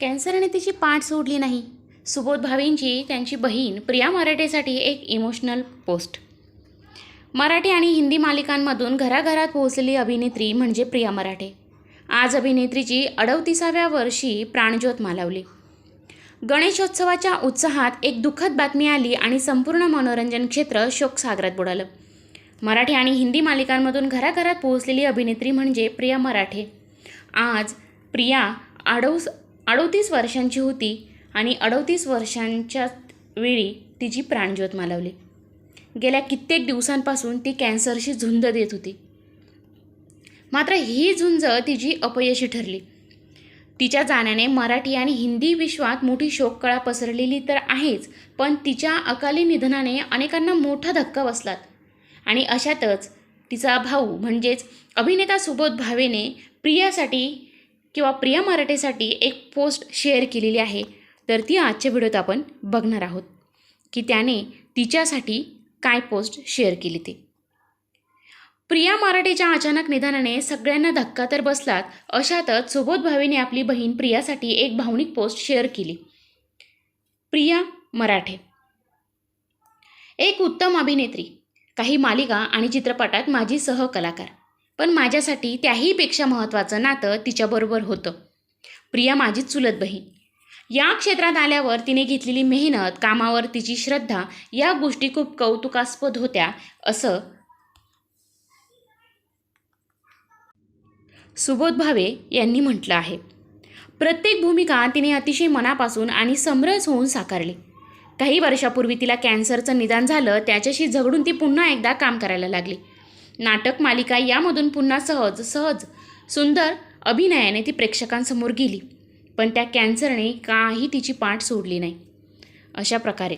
कॅन्सरने तिची पाठ सोडली नाही. सुबोध भावेंची त्यांची बहीण प्रिया मराठेसाठी एक इमोशनल पोस्ट. मराठी आणि हिंदी मालिकांमधून घराघरात पोहोचलेली अभिनेत्री म्हणजे प्रिया मराठे. आज अभिनेत्रीची अडवतिसाव्या वर्षी प्राणज्योत मालवली. गणेशोत्सवाच्या उत्साहात एक दुःखद बातमी आली आणि संपूर्ण मनोरंजन क्षेत्र शोकसागरात बुडालं. मराठी आणि हिंदी मालिकांमधून घराघरात पोहोचलेली अभिनेत्री म्हणजे प्रिया मराठे. आज प्रिया अडोस अडोतीस वर्षांची होती आणि अडोतीस वर्षांच्या वेळी तिची प्राणज्योत मालवली. गेल्या कित्येक दिवसांपासून ती कॅन्सरशी झुंज देत होती. मात्र ही झुंज तिची अपयशी ठरली. तिच्या जाण्याने मराठी आणि हिंदी विश्वात मोठी शोककळा पसरलेली तर आहेच पण तिच्या अकाली निधनाने अनेकांना मोठा धक्का बसलात. आणि अशातच तिचा भाऊ म्हणजेच अभिनेता सुबोध भावेने प्रियासाठी किंवा प्रिया मराठेसाठी एक पोस्ट शेअर केलेली आहे. तर ती आजच्या व्हिडिओत आपण बघणार आहोत की त्याने तिच्यासाठी काय पोस्ट शेअर केली ते. प्रिया मराठेच्या अचानक निधनाने सगळ्यांना धक्का तर बसलात अशातच सुबोध भावेने आपली बहीण प्रियासाठी एक भावनिक पोस्ट शेअर केली. प्रिया मराठे. एक उत्तम अभिनेत्री काही मालिका आणि चित्रपटात माझी सहकलाकार. पण माझ्यासाठी त्याहीपेक्षा महत्त्वाचं नातं तिच्याबरोबर होतं. प्रिया माझी चुलत बहीण. या क्षेत्रात आल्यावर तिने घेतलेली मेहनत कामावर तिची श्रद्धा या गोष्टी खूप कौतुकास्पद होत्या असं सुबोध भावे यांनी म्हटलं आहे. प्रत्येक भूमिका तिने अतिशय मनापासून आणि समरस होऊन साकारली. काही वर्षापूर्वी तिला कॅन्सरचं निदान झालं त्याच्याशी झगडून ती पुन्हा एकदा काम करायला लागली. नाटक मालिका यामधून पुन्हा सहज सहज सुंदर अभिनयाने ती प्रेक्षकांसमोर गेली. पण त्या कॅन्सरने काही तिची पाठ सोडली नाही. अशा प्रकारे.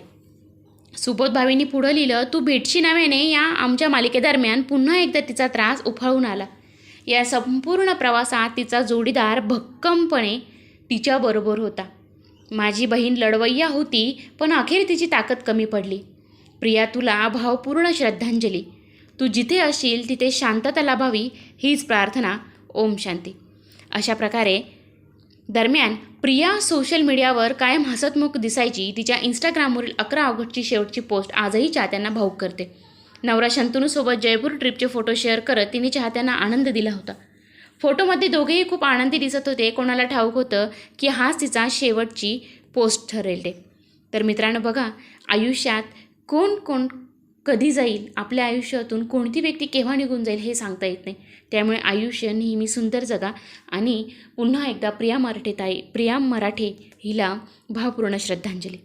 सुबोध भावेंनी पुढं लिहिलं तू भेटशी नव्याने या आमच्या मालिकेदरम्यान पुन्हा एकदा तिचा त्रास उफाळून आला. या संपूर्ण प्रवासात तिचा जोडीदार भक्कमपणे तिच्याबरोबर होता. माझी बहीण लढवय्या होती पण अखेर तिची ताकद कमी पडली. प्रिया तुला भावपूर्ण श्रद्धांजली. तू जिथे असशील तिथे शांतता लाभावी हीच प्रार्थना. ओम शांती. अशा प्रकारे दरम्यान प्रिया सोशल मीडियावर कायम हसतमुख दिसायची तिच्या इंस्टाग्रामवरील अकरा ऑगस्टची शेवटची पोस्ट आजही चाहत्यांना भाऊक करते. नवरा शंतनूसोबत जयपूर ट्रिपचे फोटो शेअर करत तिने चाहत्यांना आनंद दिला होता. फोटोमध्ये दोघेही खूप आनंदी दिसत होते. कोणाला ठाऊक होतं की हाच तिचा शेवटची पोस्ट ठरेल ते. तर मित्रांनो बघा आयुष्यात कोण कोण कधी जाईल आपल्या आयुष्यातून कोणती व्यक्ती केव्हा निघून जाईल हे सांगता येत नाही. त्यामुळे आयुष्य नेहमी सुंदर जगा आणि पुन्हा एकदा प्रिया मराठे ताई प्रिया मराठे हिला भावपूर्ण श्रद्धांजली.